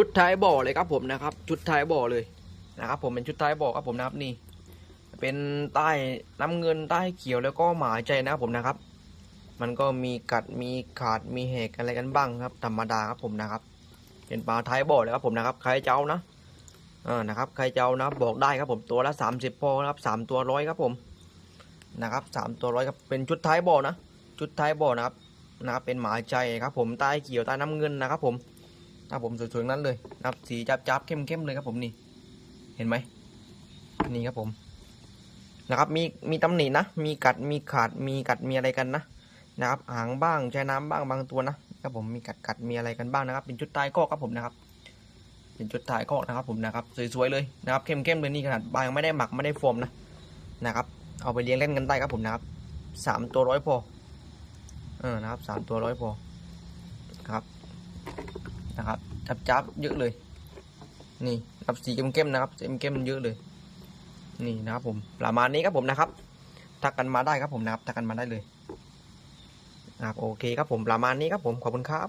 ชุดท้ายบ่อเลยครับผมนะครับ ชุดท้ายบ่อเลยนะครับ ผมเป็นชุดท้ายบ่อครับผมนะครับนี่ เป็นใต้น้ำเงินใต้เขียวแล้วก็หมาใจนะครับผมนะครับ มันก็มีกัดมีขาดมีแหกอะไรกันบ้างครับ ธรรมดาครับผมนะครับ เป็นปลาท้ายบ่อเลยครับผมนะครับ ใครเจ้านะเออนะครับ ใครเจ้านะบอกได้ครับผมตัวละสามสิบพอครับสามตัวร้อยครับผมนะครับสามตัวร้อยครับเป็นชุดท้ายบ่อนะชุดท้ายบ่อนะครับนะครับเป็นหมาใจครับผมใต้เขียวใต้น้ำเงินนะครับผม ครับผมสวยๆนั้นเลยนะครับสีจับๆเข้มๆเลยครับผมนี่ เห็นไหมนี่ครับผมนะครับมีมีตำหนินะ มีกัดมีขาดมีกัดมีอะไรกันนะนะครับหางบ้างใช้น้ำบ้างบางตัวนะครับผมมีกัดกัดมีอะไรกันบ้างนะครับ เป็นชุดท้ายข้อกครับผมนะครับ เป็นชุดท้ายข้อกนะครับผมนะครับสวยๆเลยนะครับเข้มๆเลยนี่ขนาดบางไม่ได้หมักไม่ได้โฟมนะนะครับ เอาไปเลี้ยงเล่นกันได้ครับผมนะครับสามตัวร้อยพอเออนะครับสามตัวร้อยพอครับ นะครับจับจับเยอะเลย นี่รับสีเข้มๆนะครับเข้มๆเยอะเลย นี่นะครับผมประมาณนี้ครับผมนะครับทักกันมาได้ครับผมนะครับทักกันมาได้เลยนะครับโอเคครับผมประมาณนี้ครับผมขอบคุณครับ